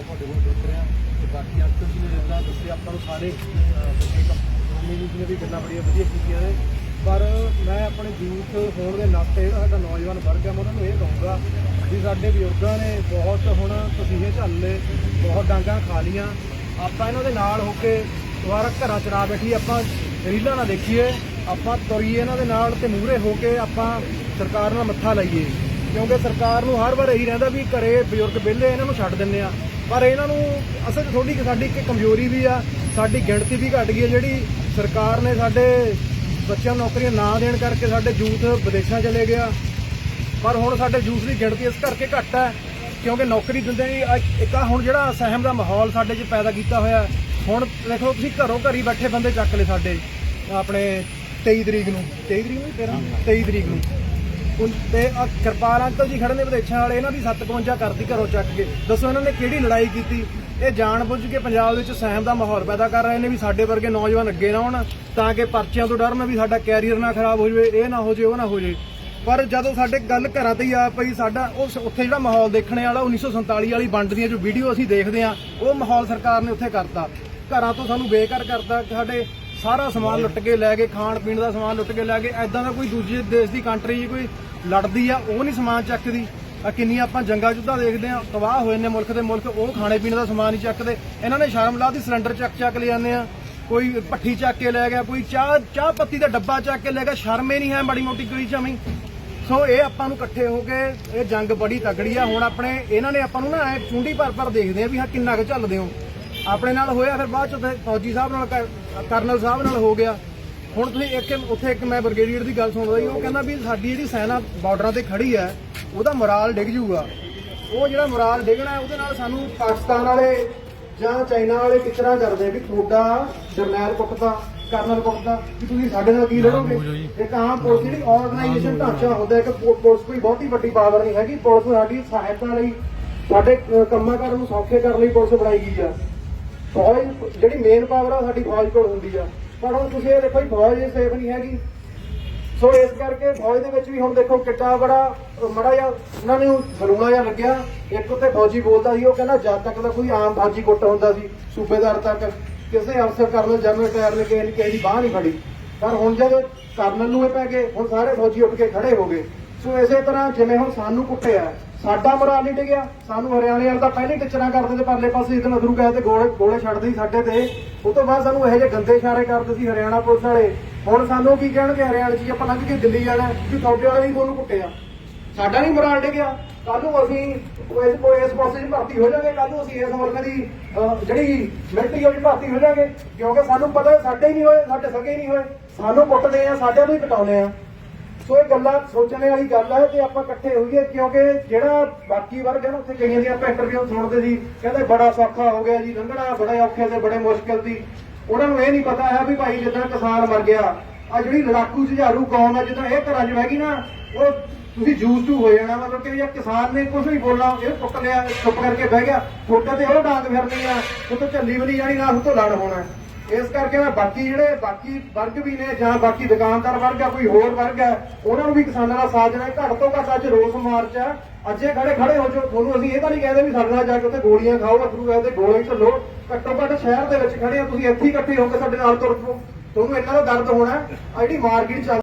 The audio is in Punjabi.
ਸਾਡਾ ਤੁਹਾਡੇ ਕੋਲ ਦੇਖ ਰਿਹਾ ਤੇ ਬਾਕੀ ਅੰਕਲ ਜੀ ਜਿੱਦਾਂ ਦੱਸਿਆ, ਆਪਾਂ ਨੂੰ ਸਾਰੇ ਕੰਪਨੀ ਜੀ ਵੀ ਗੱਲਾਂ ਬੜੀਆਂ ਵਧੀਆ ਕੀਤੀਆਂ ਨੇ। ਪਰ ਮੈਂ ਆਪਣੇ ਯੂਥ ਹੋਣ ਦੇ ਨਾਤੇ ਜਿਹੜਾ ਸਾਡਾ ਨੌਜਵਾਨ ਵਰਗ ਹੈ ਮੈਂ ਉਹਨਾਂ ਨੂੰ ਇਹ ਕਹੂੰਗਾ ਵੀ ਸਾਡੇ ਬਜ਼ੁਰਗਾਂ ਨੇ ਬਹੁਤ ਹੁਣ ਤਸੀਹੇ ਝੱਲੇ ਬਹੁਤ ਡਾਂਗਾਂ ਖਾ ਲੀਆਂ ਆਪਾਂ ਇਹਨਾਂ ਦੇ ਨਾਲ ਹੋ ਕੇ ਦੁਬਾਰਾ ਘਰਾਂ ਚ ਨਾ ਬੈਠੀ ਆਪਾਂ ਰੀਲਾਂ ਨਾ ਦੇਖੀਏ, ਆਪਾਂ ਤੁਰੀਏ ਇਹਨਾਂ ਦੇ ਨਾਲ ਤੇ ਮੂਹਰੇ ਹੋ ਕੇ ਆਪਾਂ ਸਰਕਾਰ ਨਾਲ ਮੱਥਾ ਲਾਈਏ। ਕਿਉਂਕਿ ਸਰਕਾਰ ਨੂੰ ਹਰ ਵਾਰ ਇਹੀ ਰਹਿੰਦਾ ਵੀ ਘਰੇ ਬਜ਼ੁਰਗ ਵਿਹਲੇ ਇਹਨਾਂ ਨੂੰ ਛੱਡ ਦਿੰਨੇ ਆ। ਪਰ ਇਹਨਾਂ ਨੂੰ ਅਸਲ 'ਚ ਥੋੜੀ ਸਾਡੀ ਇੱਕ ਕਮਜ਼ੋਰੀ ਵੀ ਆ, ਸਾਡੀ ਗਿਣਤੀ ਵੀ ਘਟ ਗਈ ਹੈ, ਜਿਹੜੀ ਸਰਕਾਰ ਨੇ ਸਾਡੇ ਬੱਚਿਆਂ ਨੂੰ ਨੌਕਰੀਆਂ ਨਾ ਦੇਣ ਕਰਕੇ ਸਾਡੇ ਯੂਥ ਵਿਦੇਸ਼ਾਂ ਚਲੇ ਗਿਆ। ਪਰ ਹੁਣ ਸਾਡੇ ਯੂਥ ਦੀ ਗਿਣਤੀ ਇਸ ਕਰਕੇ ਘੱਟ ਹੈ, ਕਿਉਂਕਿ ਨੌਕਰੀ ਦਿੰਦੇ ਨਹੀਂ ਇੱਕ ਆਹ ਹੁਣ ਜਿਹੜਾ ਸਹਿਮ ਦਾ ਮਾਹੌਲ ਸਾਡੇ 'ਚ ਪੈਦਾ ਕੀਤਾ ਹੋਇਆ ਹੁਣ ਦੇਖੋ ਤੁਸੀਂ ਘਰੋਂ ਘਰੀ ਬੈਠੇ ਬੰਦੇ ਚੱਕ ਲਏ ਸਾਡੇ, ਆਪਣੇ 23 ਤਰੀਕ ਨੂੰ 23 ਤਰੀਕ ਨੂੰ 13 23 ਤਰੀਕ ਨੂੰ। ਤੇ ਆਹ ਕਿਰਪਾਲ ਅੰਕਲ ਜੀ ਖੜੇ ਨੇ ਵਿਦੇਸ਼ਾਂ ਵਾਲੇ, ਇਹਨਾਂ ਦੀ 751 ਕਰਦੀ ਘਰੋਂ ਚੱਕ ਕੇ। ਦੱਸੋ ਇਹਨਾਂ ਨੇ ਕਿਹੜੀ ਲੜਾਈ ਕੀਤੀ? ਇਹ ਜਾਣ ਬੁੱਝ ਕੇ ਪੰਜਾਬ ਵਿੱਚ ਸਹਿਮ ਦਾ ਮਾਹੌਲ ਪੈਦਾ ਕਰ ਰਹੇ ਨੇ ਵੀ ਸਾਡੇ ਵਰਗੇ ਨੌਜਵਾਨ ਅੱਗੇ ਨਾ ਆਉਣ, ਤਾਂ ਕਿ ਪਰਚਿਆਂ ਤੋਂ ਡਰਨ ਵੀ ਸਾਡਾ ਕੈਰੀਅਰ ਨਾ ਖਰਾਬ ਹੋ ਜਾਵੇ, ਇਹ ਨਾ ਹੋ ਜਾਵੇ, ਉਹ ਨਾ ਹੋ ਜਾਵੇ। ਪਰ ਜਦੋਂ ਸਾਡੇ ਗੱਲ ਘਰਾਂ ਤੇ ਹੀ ਆ ਪਈ, ਸਾਡਾ ਉਸ ਉੱਥੇ ਜਿਹੜਾ ਮਾਹੌਲ ਦੇਖਣੇ ਵਾਲਾ 1947 ਵਾਲੀ ਵੰਡ ਦੀਆਂ ਜੋ ਵੀਡੀਓ ਅਸੀਂ ਦੇਖਦੇ ਆ ਉਹ ਮਾਹੌਲ ਸਰਕਾਰ ਨੇ ਉੱਥੇ ਕਰਤਾ। ਘਰਾਂ ਤੋਂ ਸਾਨੂੰ ਬੇਘਰ ਕਰਤਾ, ਸਾਡੇ ਸਾਰਾ ਸਮਾਨ ਲੁੱਟ ਕੇ ਲੈ ਗਏ, ਖਾਣ ਪੀਣ ਦਾ ਸਮਾਨ ਲੁੱਟ ਕੇ ਲੈ ਗਏ। ਐਦਾਂ ਦਾ ਕੋਈ ਦੂਜੇ ਦੇਸ਼ ਦੀ ਕੰਟਰੀ ਕੋਈ ਲੜਦੀ ਆ, ਉਹ ਨਹੀਂ ਸਮਾਨ ਚੱਕਦੀ। ਆ ਕਿੰਨੀਆਂ ਆਪਾਂ ਜੰਗਾਂ ਜੁੱਧਾਂ ਦੇਖਦੇ ਆ, ਤਬਾਹ ਹੋਏ ਨੇ ਮੁਲਕ ਦੇ ਮੁਲਕ, ਉਹ ਖਾਣੇ ਪੀਣ ਦਾ ਸਮਾਨ ਨਹੀਂ ਚੱਕਦੇ। ਇਹਨਾਂ ਨੇ ਸ਼ਰਮ ਲਾ ਦੀ ਸਿਲੰਡਰ ਚੱਕ ਚੱਕ ਲੈ ਜਾਂਦੇ ਆ। ਕੋਈ ਭੱਠੀ ਚੱਕ ਕੇ ਲੈ ਗਿਆ, ਕੋਈ ਚਾਹ ਚਾਹ ਪੱਤੀ ਦਾ ਡੱਬਾ ਚੱਕ ਕੇ ਲੈ ਗਿਆ, ਸ਼ਰਮ ਹੀ ਨਹੀਂ ਹੈ ਮਾੜੀ ਮੋਟੀ ਕੋਈ ਚਮੀ ਸੋ ਇਹ ਆਪਾਂ ਨੂੰ ਇਕੱਠੇ ਹੋ ਕੇ ਇਹ ਜੰਗ ਬੜੀ ਤਗੜੀ ਆ। ਹੁਣ ਆਪਣੇ, ਇਹਨਾਂ ਨੇ ਆਪਾਂ ਨੂੰ ਨਾ ਐ ਚੁੰਡੀ ਭਰ ਭਰ ਦੇਖਦੇ ਆ ਵੀ ਹਾਂ ਕਿੰਨਾ ਕੁ ਚੱਲਦੇ ਹੋ। ਆਪਣੇ ਨਾਲ ਹੋਇਆ ਫਿਰ ਬਾਅਦ ਚ ਫੌਜੀ ਸਾਹਿਬ ਨਾਲ ਕਰ- ਕਰਨਲ ਸਾਹਿਬ ਨਾਲ ਹੋ ਗਿਆ। ਹੁਣ ਤੁਸੀਂ ਇੱਕ ਉੱਥੇ ਇੱਕ ਮੈਂ ਬ੍ਰਿਗੇਡੀਅਰ ਦੀ ਗੱਲ ਸੁਣਦਾ ਸੀ ਉਹ ਕਹਿੰਦਾ ਵੀ ਸਾਡੀ ਜਿਹੜੀ ਸੈਨਾ ਬਾਰਡਰਾਂ ਤੇ ਖੜੀ ਹੈ ਉਹਦਾ ਮੋਰਾਲ ਡਿੱਗ ਜੂਗਾ। ਉਹ ਜਿਹੜਾ ਮੋਰਾਲ ਡਿੱਗਣਾ ਹੈ, ਉਹਦੇ ਨਾਲ ਸਾਨੂੰ ਪਾਕਿਸਤਾਨ ਵਾਲੇ ਜਾਂ ਚਾਈਨਾ ਵਾਲੇ ਕਿਚਰਾ ਕਰਦੇ ਆ ਵੀ ਤੁਹਾਡਾ ਜਰਨੈਲ ਕੁੱਟਦਾ ਕਰਨਲ ਕੁੱਟਦਾ ਕਿ ਤੁਸੀਂ ਸਾਡੇ ਨਾਲ ਕੀ ਲੜੋਗੇ? ਇੱਕ ਆਮ ਪੁਲਿਸ ਜਿਹੜੀ ਆਰਗੇਨਾਈਜੇਸ਼ਨ ਢਾਂਚਾ ਹੁੰਦਾ ਹੈ ਕਿ ਪੁ- ਪੁਲਿਸ ਕੋਈ ਬਹੁਤੀ ਵੱਡੀ ਪਾਵਰ ਨਹੀਂ ਹੈਗੀ ਪੁਲਿਸ ਸਾਡੀ ਸਹਾਇਤਾ ਲਈ ਸਾਡੇ ਕੰਮਾਂ ਕਾਰਾਂ ਨੂੰ ਸੌਖੇ ਕਰਨ ਲਈ ਪੁਲਿਸ ਬਣਾਈ ਗਈ ਆ। ਫੌਜ, ਜਿਹੜੀ ਮੇਨ ਪਾਵਰ ਆ ਸਾਡੀ ਫੌਜ ਕੋਲ ਹੁੰਦੀ ਆ। ਪਰ ਹੁਣ ਤੁਸੀਂ ਇਹ ਦੇਖੋ ਫੌਜ ਸੇਫ ਨਹੀਂ ਹੈਗੀ। ਸੋ ਇਸ ਕਰਕੇ ਫੌਜ ਦੇ ਵਿੱਚ ਵੀ ਹੁਣ ਦੇਖੋ ਕਿੱਡਾ ਬੜਾ, ਮੜਾ ਜਿਹਾ ਉਹਨਾਂ ਨੂੰ ਬਲੂਣਾ ਜਿਹਾ ਲੱਗਿਆ। ਇੱਕ ਉੱਤੇ ਫੌਜੀ ਬੋਲਦਾ ਸੀ, ਉਹ ਕਹਿੰਦਾ, ਜਦ ਤੱਕ ਤਾਂ ਕੋਈ ਆਮ ਫੌਜੀ ਕੁੱਟ ਹੁੰਦਾ ਸੀ, ਸੂਬੇਦਾਰ ਤੱਕ। ਕਿਸੇ ਅਫਸਰ ਕਰਨਲ ਜਨਰਲ ਟਾਇਰ ਨੇ ਕਿਸੇ ਕਿਸੇ ਦੀ ਬਾਹ ਨਹੀਂ ਫੜੀ। ਪਰ ਹੁਣ ਜਦ ਕਰਨਲ ਨੂੰ ਇਹ ਪੈ ਗਏ, ਹੁਣ ਸਾਰੇ ਫੌਜੀ ਉੱਠ ਕੇ ਖੜੇ ਹੋ ਗਏ। ਸੋ ਇਸੇ ਤਰ੍ਹਾਂ ਜਿਵੇਂ ਹੁਣ ਸਾਨੂੰ ਕੁੱਟਿਆ ਸਾਡਾ ਮੋਰਾਲ ਨਹੀਂ ਡਿੱਗਿਆ। ਸਾਨੂੰ ਹਰਿਆਣੇ ਵਾਲੇ ਤਾਂ ਪਹਿਲੇ ਟਿਚਰਾਂ ਕਰਦੇ ਤੇ ਪਰਲੇ ਪਾਸੇ ਇਧਰ ਅਧਰੂ ਗਏ ਤੇ ਗੋਲੇ ਗੋਲੇ ਛੱਡਦੇ ਸੀ ਸਾਡੇ ਤੇ। ਉਸ ਤੋਂ ਬਾਅਦ ਸਾਨੂੰ ਇਹੋ ਜਿਹੇ ਗੰਦੇ ਇਸ਼ਾਰੇ ਕਰਦੇ ਸੀ ਹਰਿਆਣਾ ਪੁਲਿਸ ਵਾਲੇ। ਹੁਣ ਸਾਨੂੰ ਕੀ ਕਹਿਣਗੇ ਹਰਿਆਣਾ 'ਚ ਆਪਾਂ ਲੰਘ ਕੇ ਦਿੱਲੀ ਜਾਣਾ ਵੀ ਤੁਹਾਡੇ ਵਾਲੇ ਵੀ ਤੁਹਾਨੂੰ ਕੁੱਟਿਆ। ਸਾਡਾ ਨਹੀਂ ਮੋਰਾਲ ਡਿੱਗਿਆ। ਕੱਲ ਨੂੰ ਅਸੀਂ ਇਸ ਕੋਈ ਇਸ ਪਾਸੇ 'ਚ ਭਰਤੀ ਹੋ ਜਾਾਂਗੇ ਕੱਲ ਨੂੰ ਅਸੀਂ ਇਸ ਵਰਗ ਦੀ ਜਿਹੜੀ ਮਿਲਟਰੀ ਵਿੱਚ ਭਰਤੀ ਹੋ ਜਾਾਂਗੇ ਕਿਉਂਕਿ ਸਾਨੂੰ ਪਤਾ ਸਾਡੇ ਹੀ ਨਹੀਂ ਹੋਏ, ਸਾਡੇ ਸਕੇ ਹੀ ਨਹੀਂ ਹੋਏ। ਸਾਨੂੰ ਕੁੱਟਦੇ ਆ ਸਾਡੇ ਨੂੰ ਹੀ ਕਟਾਉਂਦੇ ਆ। ਸੋ ਇਹ ਗੱਲਾਂ ਸੋਚਣ ਵਾਲੀ ਗੱਲ ਹੈ ਤੇ ਆਪਾਂ ਇਕੱਠੇ ਹੋਈਏ ਕਿਉਂਕਿ ਜਿਹੜਾ ਬਾਕੀ ਵਰਗ ਹੈ ਨਾ, ਉੱਥੇ ਕਈਆਂ ਦੀਆਂ ਆਪਾਂ ਇੰਟਰਵਿਊ ਸੁਣਦੇ ਸੀ, ਕਹਿੰਦੇ ਬੜਾ ਸੌਖਾ ਹੋ ਗਿਆ ਜੀ, ਲੰਘਣਾ ਬੜੇ ਔਖੇ ਤੇ ਬੜੇ ਮੁਸ਼ਕਿਲ ਸੀ। ਉਹਨਾਂ ਨੂੰ ਇਹ ਨਹੀਂ ਪਤਾ ਹੈ ਵੀ ਭਾਈ ਜਿੱਦਾਂ ਕਿਸਾਨ ਮਰ ਗਿਆ ਆ ਜਿਹੜੀ ਲੜਾਕੂ ਜੁਝਾਰੂ ਕੌਮ ਹੈ, ਜਿੱਦਾਂ ਇਹ ਘਰਾਂ 'ਚ ਬਹਿ ਗਈ ਨਾ, ਉਹ ਤੁਸੀਂ ਜੂਸ ਟੂ ਹੋ ਜਾਣਾ, ਮਤਲਬ ਕਿ ਜੇ ਕਿਸਾਨ ਨੇ ਕੁਝ ਵੀ ਬੋਲਣਾ, ਇਹ ਟੁੱਟ ਲਿਆ, ਚੁੱਪ ਕਰਕੇ ਬਹਿ ਗਿਆ ਫੋਟਾ ਤੇ ਉਹ ਡਾਂਗ ਫਿਰਨੀ ਆ ਉਹ ਤੋਂ ਝੱਲੀ ਵੀ ਨਹੀਂ ਜਾਣੀ, ਨਾ ਉਹ ਤੋਂ ਲੜ ਹੋਣਾ। ਇਸ ਕਰਕੇ ਮੈਂ ਬਾਕੀ ਜਿਹੜੇ ਬਾਕੀ ਵਰਗ ਵੀ ਨੇ ਜਾਂ ਬਾਕੀ ਦੁਕਾਨਦਾਰ ਵਰਗ ਆ, ਕੋਈ ਹੋਰ ਵਰਗ ਹੈ ਉਹਨਾਂ ਨੂੰ ਵੀ ਕਿਸਾਨਾਂ ਦਾ ਸਾਥ ਦੇਣਾ। ਹੈ। ਘੱਟ ਤੋਂ ਘੱਟ ਅੱਜ ਰੋਸ ਮਾਰਚ ਆ। ਅੱਜੇ ਖੜੇ ਖੜੇ ਹੋ ਜਾਓ। ਤੁਹਾਨੂੰ ਅਸੀਂ ਇਹ ਤਾਂ ਨਹੀਂ ਕਹਿੰਦੇ ਵੀ ਸਾਡੇ ਨਾਲ ਜਾ ਕੇ ਉੱਥੇ ਗੋਲੀਆਂ ਖਾਓ, ਅਥਰੂ ਗਏ ਤੇ ਗੋਲੇ ਚੱਲੋ। ਘੱਟੋ ਘੱਟ ਸ਼ਹਿਰ ਦੇ ਵਿੱਚ ਖੜੇ ਆ, ਤੁਸੀਂ ਇੱਥੇ ਇਕੱਠੇ ਹੋ ਕੇ ਸਾਡੇ ਨਾਲ ਤੁਰ ਪਓ। ਤੁਹਾਨੂੰ ਇਹਨਾਂ ਦਾ ਦਰਦ ਹੋਣਾ ਆ ਜਿਹੜੀ ਮਾਰਕੀਟ ਚੱਲ